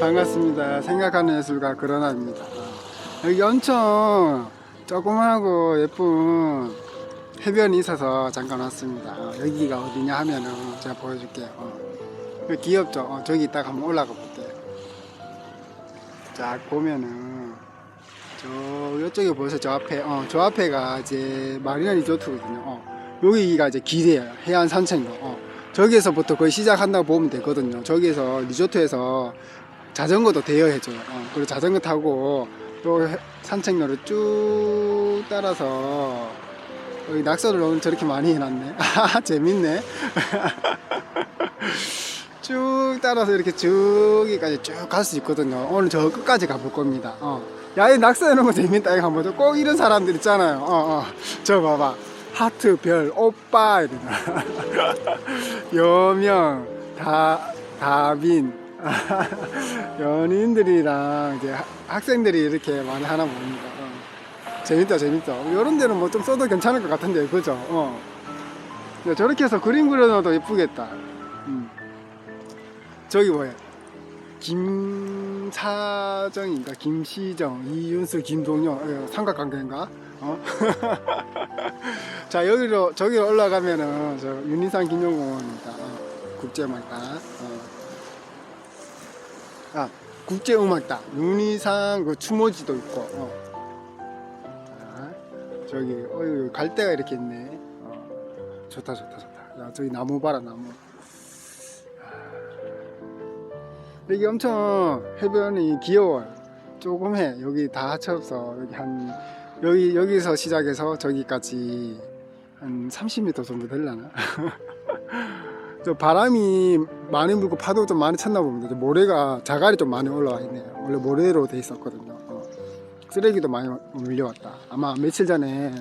반갑습니다. 생각하는 예술가 그러나입니다. 여기 엄청 조그만하고 예쁜 해변이 있어서 잠깐 왔습니다. 어, 여기가 어디냐 하면은 제가 보여줄게요. 어. 귀엽죠? 어, 저기 이따가 한번 올라가 볼게요. 자, 보면은 저 이쪽에 보세요. 저 앞에 어, 저 앞에가 이제 마리나 리조트거든요. 어, 여기가 이제 길이에요. 해안 산책로. 어, 저기에서부터 거의 시작한다고 보면 되거든요. 저기에서 리조트에서 자전거도 대여해줘요. 어, 그리고 자전거 타고 또 해- 산책로를 쭉 따라서 여기 낙서를 오늘 저렇게 많이 해놨네. 아, 재밌네. 쭉 따라서 이렇게 저기까지 쭉 갈 수 있거든요. 오늘 저 끝까지 가볼 겁니다. 어. 야, 이 낙서해놓은 거 재밌다. 이거 한번 꼭 이런 사람들 있잖아요. 어, 어. 저 봐봐. 하트, 별, 오빠. 이러나. 여명, 다, 다빈. 연인들이랑 이제 하- 학생들이 이렇게 많이 하나 봅니다. 어. 재밌다, 재밌다. 이런 데는 뭐 좀 써도 괜찮을 것 같은데, 그죠? 어. 야, 저렇게 해서 그림 그려놔도 예쁘겠다. 음. 저기 뭐야? 김사정인가? 김시정, 이윤수, 김동영, 어, 삼각관계인가? 어? 자 여기로 저기로 올라가면은 저 윤희산 기념공원입니다. 어, 국제음악당. 어. 아 국제음악당 윤희산 그 추모지도 있고. 어. 자, 저기 어유 갈 데가 이렇게 있네. 어. 좋다 좋다 좋다. 야 저기 나무 봐라 나무. 여기 엄청 해변이 귀여워요. 조금 해. 여기 다 합쳐서 여기 한 여기 여기서 시작해서 저기까지 한 30m 정도 되려나? 저 바람이 많이 불고 파도 좀 많이 쳤나 봅니다. 저 모래가 자갈이 좀 많이 올라와 있네요. 원래 모래로 돼 있었거든요. 어. 쓰레기도 많이 밀려왔다. 아마 며칠 전에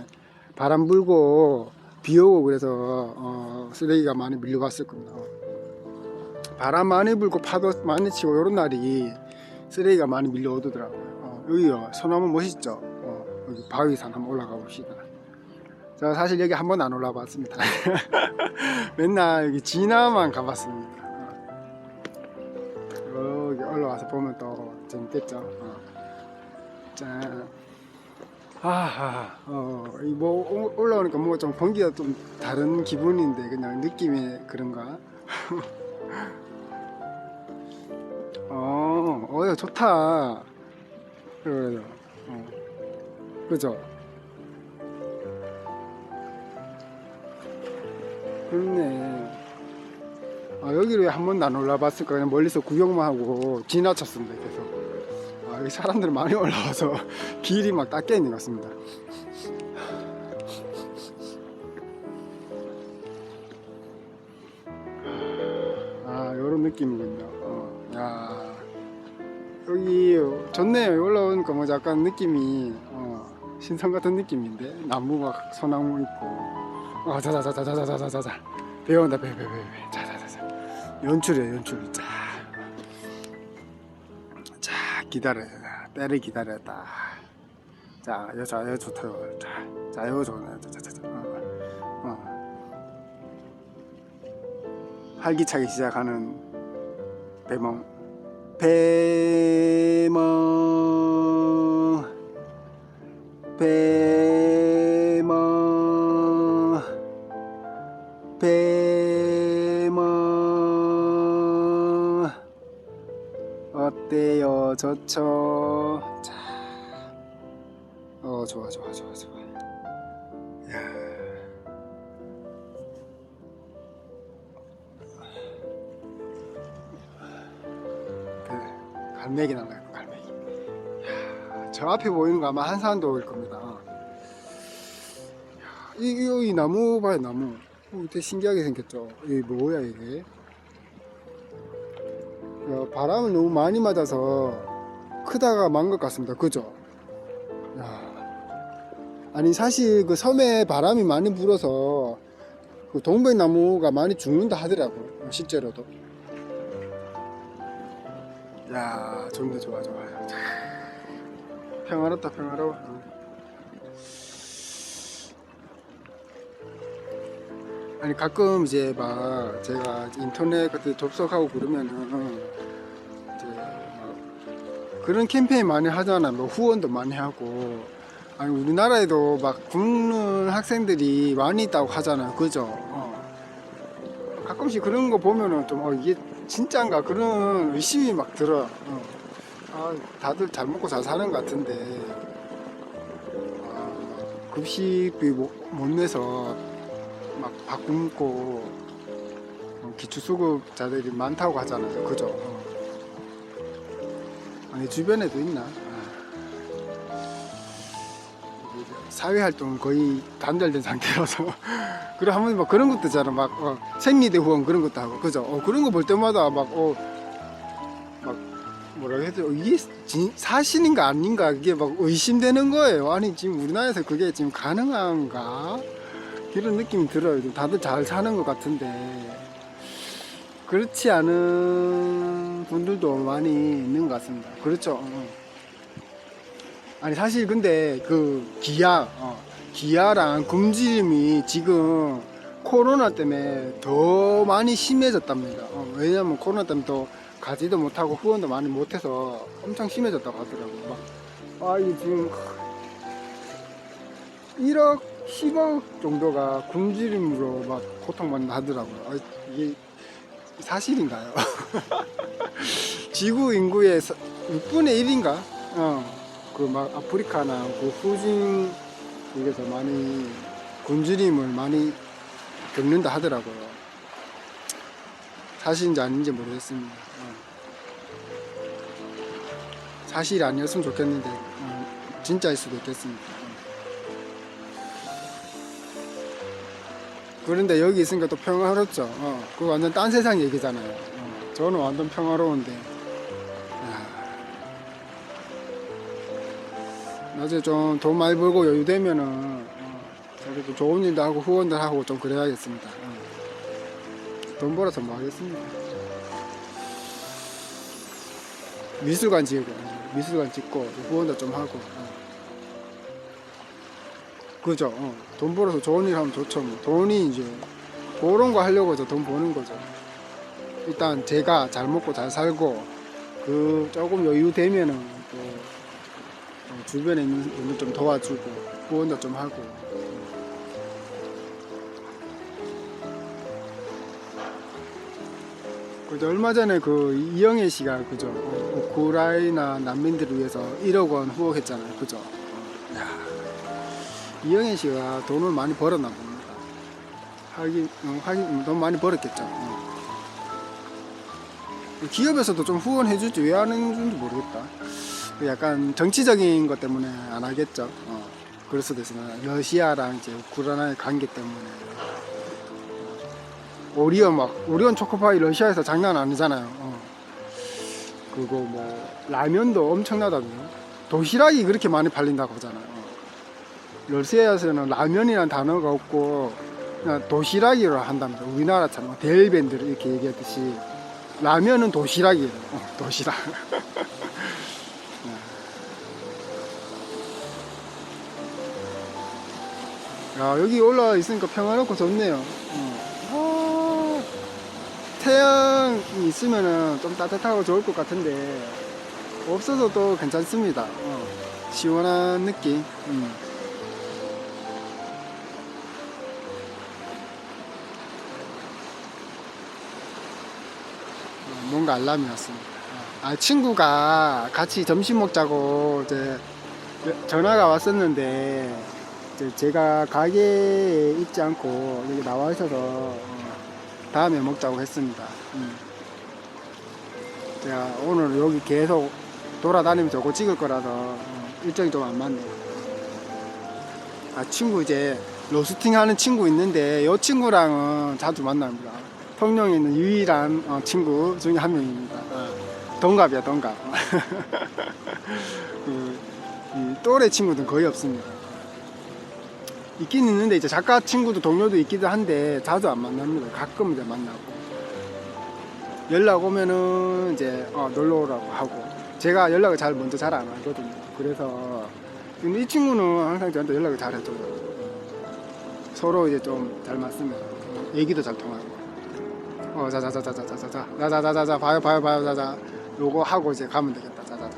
바람 불고 비 오고 그래서 어, 쓰레기가 많이 밀려왔을 겁니다. 어. 바람 많이 불고 파도 많이 치고 이런 날이 쓰레기가 많이 밀려오더라고요. 어, 여기요 소나무 멋있죠? 어, 여기 바위산 한번 올라가 봅시다. 제가 사실 여기 한 번 안 올라가 봤습니다. 맨날 여기 진화만 가봤습니다. 어. 여기 올라와서 보면 또 재밌겠죠? 어. 짠. 아하, 어, 이뭐 올라오니까 뭔가 좀 공기가 좀 다른 기분인데 그냥 느낌이 그런가? 어, 어, 야, 좋다. 그래, 그래. 어. 그죠? 그렇네. 아, 여기를 한 번도 안 올라봤을까? 그냥 멀리서 구경만 하고 지나쳤습니다, 계속. 아, 여기 사람들 많이 올라와서 길이 막 닦여 있는 것 같습니다. 아, 요런 느낌이군요. 어, 야. 여기 좋네요. 올라오니까 뭐 약간 느낌이 어, 신선 같은 느낌인데 나무가 소나무 있고 아 자자자자자자자자자 배운다 배배배 배 자자자자 연출이야 연출. 자, 자 기다려. 때를 기다렸다. 자 여자 여 좋다요. 자자 이거 좋네. 자자자자. 어, 어. 활기차게 시작하는 배멍. 배멍. 배멍 좋죠 자, 어 좋아 좋아 좋아 좋아. 야. 그 갈매기 나가요 갈매기. 야, 저 앞에 보이는 거 아마 한산도일 겁니다. 야, 이, 이, 이 나무 봐요 나무. 어, 되게 신기하게 생겼죠. 이게 뭐야 이게? 야, 바람을 너무 많이 맞아서 크다가 만 것 같습니다 그죠 야. 아니 사실 그 섬에 바람이 많이 불어서 그 동백나무가 많이 죽는다 하더라고 실제로도 야, 좀더 좋아, 좋아. 평화롭다, 평화로워. 아니, 가끔 이제 막 제가 인터넷 같은 데 접속하고 그러면은 그런 캠페인 많이 하잖아. 뭐 후원도 많이 하고. 아니 우리나라에도 막 굶는 학생들이 많이 있다고 하잖아요. 그죠? 어. 가끔씩 그런 거 보면은 좀 어, 이게 진짠가 그런 의심이 막 들어. 어. 아, 다들 잘 먹고 잘 사는 것 같은데 아, 급식비 못, 못 내서 막밥 굶고 어, 기초수급자들이 많다고 하잖아요. 그죠? 어. 아니 주변에도 있나? 사회활동 거의 단절된 상태라서. 그리고 한번 막 그런 것도 있잖아. 막 어, 생리대 후원 그런 것도 하고. 그죠? 어, 그런 거 볼 때마다 막 어, 막 뭐라 해야 돼? 이게 진, 사실인가 아닌가? 그게 막 의심되는 거예요. 아니 지금 우리나라에서 그게 지금 가능한가? 그런 느낌이 들어요. 다들 잘 사는 것 같은데. 그렇지 않은 분들도 많이 있는 것 같습니다 그렇죠 어. 아니 사실 근데 그 기아 어, 기아랑 굶주림이 지금 코로나 때문에 더 많이 심해졌답니다. 어, 왜냐면 코로나 때문에 또 가지도 못하고 후원도 많이 못해서 엄청 심해졌다고 하더라고요. 막, 아, 이게 지금 1억, 10억 정도가 굶주림으로 막 고통받는다 하더라고요. 아, 이게 사실인가요? 지구 인구의 6분의 1인가? 어. 그 막 아프리카나 그 후진 쪽에서 많이 굶주림을 많이 겪는다 하더라고요. 사실인지 아닌지 모르겠습니다. 어. 사실이 아니었으면 좋겠는데 어, 진짜일 수도 있겠습니다. 그런데 여기 있으니까 또 평화롭죠. 어, 그 완전 딴 세상 얘기잖아요. 어, 저는 완전 평화로운데 나중에 좀 돈 많이 벌고 여유 되면은 어, 저도 좋은 일도 하고 후원도 하고 좀 그래야겠습니다. 어. 돈 벌어서 뭐 하겠습니까? 미술관 지고 미술관 짓고 후원도 좀 하고 어. 그죠? 어. 돈 벌어서 좋은 일 하면 좋죠. 뭐. 돈이 이제 그런 거 하려고 저돈 버는 거죠. 일단 제가 잘 먹고 잘 살고 그 조금 여유 되면은 또 어, 주변에 있는 분들 좀 도와주고 후원도 좀 하고 그죠 얼마 전에 그 이영애 씨가 그죠 어, 우크라이나 난민들을 위해서 1억 원 후원했잖아요 그죠 어, 야, 이영애 씨가 돈을 많이 벌었나 봅니다 하긴 어, 하긴 돈 많이 벌었겠죠 어. 기업에서도 좀 후원해주지 왜 하는 줄도 모르겠다 그 약간 정치적인 것 때문에 안 하겠죠. 어, 그럴 수도 있으나 러시아랑 이제 우크라이나의 관계 때문에 오리온 막 오리온 초코파이 러시아에서 장난 아니잖아요. 어. 그리고 뭐 라면도 엄청나다고요. 도시락이 그렇게 많이 팔린다고 하잖아요. 어. 러시아에서는 라면이라는 단어가 없고 그냥 도시락이라 한답니다. 우리나라처럼 대일밴드를 이렇게 얘기하듯이 라면은 도시락이에요. 어, 도시락. 야 여기 올라와 있으니까 평화롭고 좋네요 어. 아, 태양이 있으면은 좀 따뜻하고 좋을 것 같은데 없어도 또 괜찮습니다 어, 시원한 느낌 음. 어, 뭔가 알람이 왔습니다 어. 아 친구가 같이 점심 먹자고 이제 전화가 왔었는데 제가 가게에 있지 않고 여기 나와 있어서 어, 다음에 먹자고 했습니다. 음. 제가 오늘 여기 계속 돌아다니면서 저거 찍을 거라서 어, 일정이 좀 안 맞네요. 아 친구 이제 로스팅 하는 친구 있는데 이 친구랑은 자주 만납니다. 통영에 있는 유일한 어, 친구 중에 한 명입니다. 어, 동갑이야 동갑. 그, 이 또래 친구는 거의 없습니다. 있긴 있는데 이제 작가 친구도 동료도 있기도 한데 자주 안 만납니다. 가끔 이제 만나고 연락 오면은 이제 어, 놀러 오라고 하고 제가 연락을 잘 먼저 잘 안 하거든요. 그래서 근데 이 친구는 항상 저한테 연락을 잘 해줘요. 서로 이제 좀 잘 맞습니다. 얘기도 잘 통하고. 어, 자자자자자자자자, 자자자자자, 봐요, 봐요, 봐요, 자자. 요거 하고 이제 가면 되겠다, 자자자.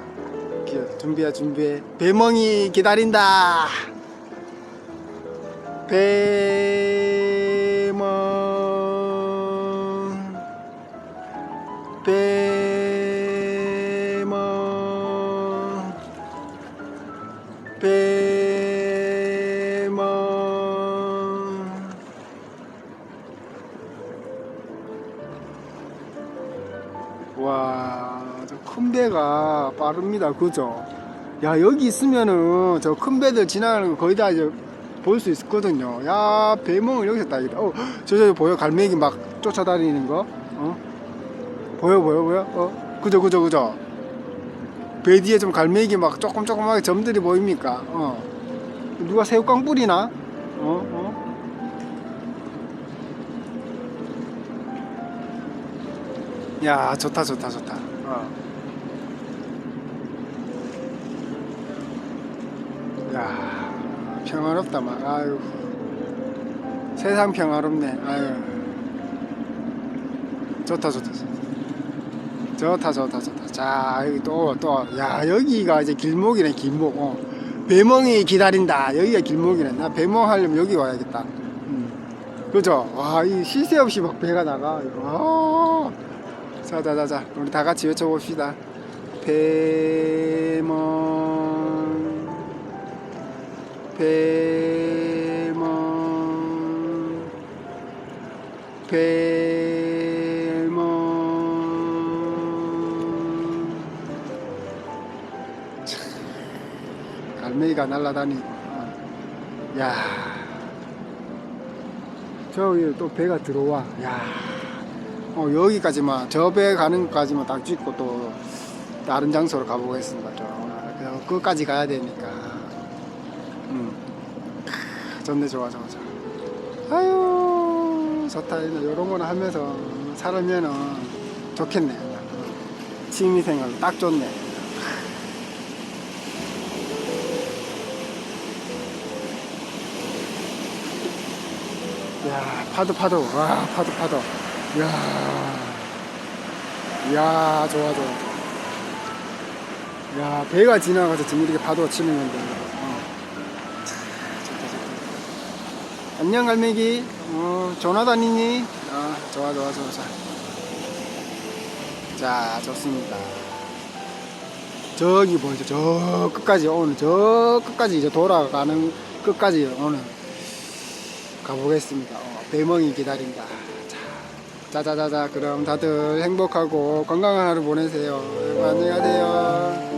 준비해 준비해 준비해 배멍이 기다린다 배멍 배멍 배멍 배가 빠릅니다. 그죠? 야, 여기 있으면은 저 큰 배들 지나가는 거 거의 다 이제 볼 수 있거든요. 야, 배멍을 여기서 따겠다. 어, 저, 저, 보여? 갈매기 막 쫓아다니는 거? 어? 보여, 보여, 보여? 어? 그죠, 그죠, 그죠? 배 뒤에 좀 갈매기 막 조금 조금하게 점들이 보입니까? 어. 누가 새우깡 뿌리나? 어? 어? 야 좋다 좋다 좋다 어. 평화롭다 막 아유. 세상 평화롭네. 아유. 좋다 좋다 좋다. 좋다 좋다 자 여기 또 또. 야 여기가 이제 길목이네 길목. 어. 배멍이 기다린다. 여기가 길목이네. 나 배멍 하려면 여기 와야겠다. 음. 그죠? 와이 쉴새 없이 막 배가 나가 아. 자자자자. 우리 다 같이 외쳐봅시다. 배멍 배멍 참, 갈매기가 날아다니고 어. 야 저기 또 배가 들어와 야 어, 여기까지만 저 배 가는 것까지만 딱 찍고 또 다른 장소로 가보겠습니다. 저 끝까지 가야 되니까. 좋네 좋아 좋아 좋아. 아유 좋다 이런 거는 하면서 살면은 좋겠네. 취미생활 딱 좋네. 야 파도 파도 와 파도 파도 야, 야, 좋아, 좋아. 야, 배가 지나가서 지금 이렇게 파도가 치는 건데. 어. 차, 좋다, 좋다. 안녕, 갈매기. 어, 전화 다니니? 아, 좋아, 좋아, 좋아, 좋아. 자, 좋습니다. 저기 보이죠? 저 끝까지, 오늘 저 끝까지 이제 돌아가는 끝까지 오늘 가보겠습니다. 어, 배멍이 기다린다. 자자자자 그럼 다들 행복하고 건강한 하루 보내세요. 안녕하세요.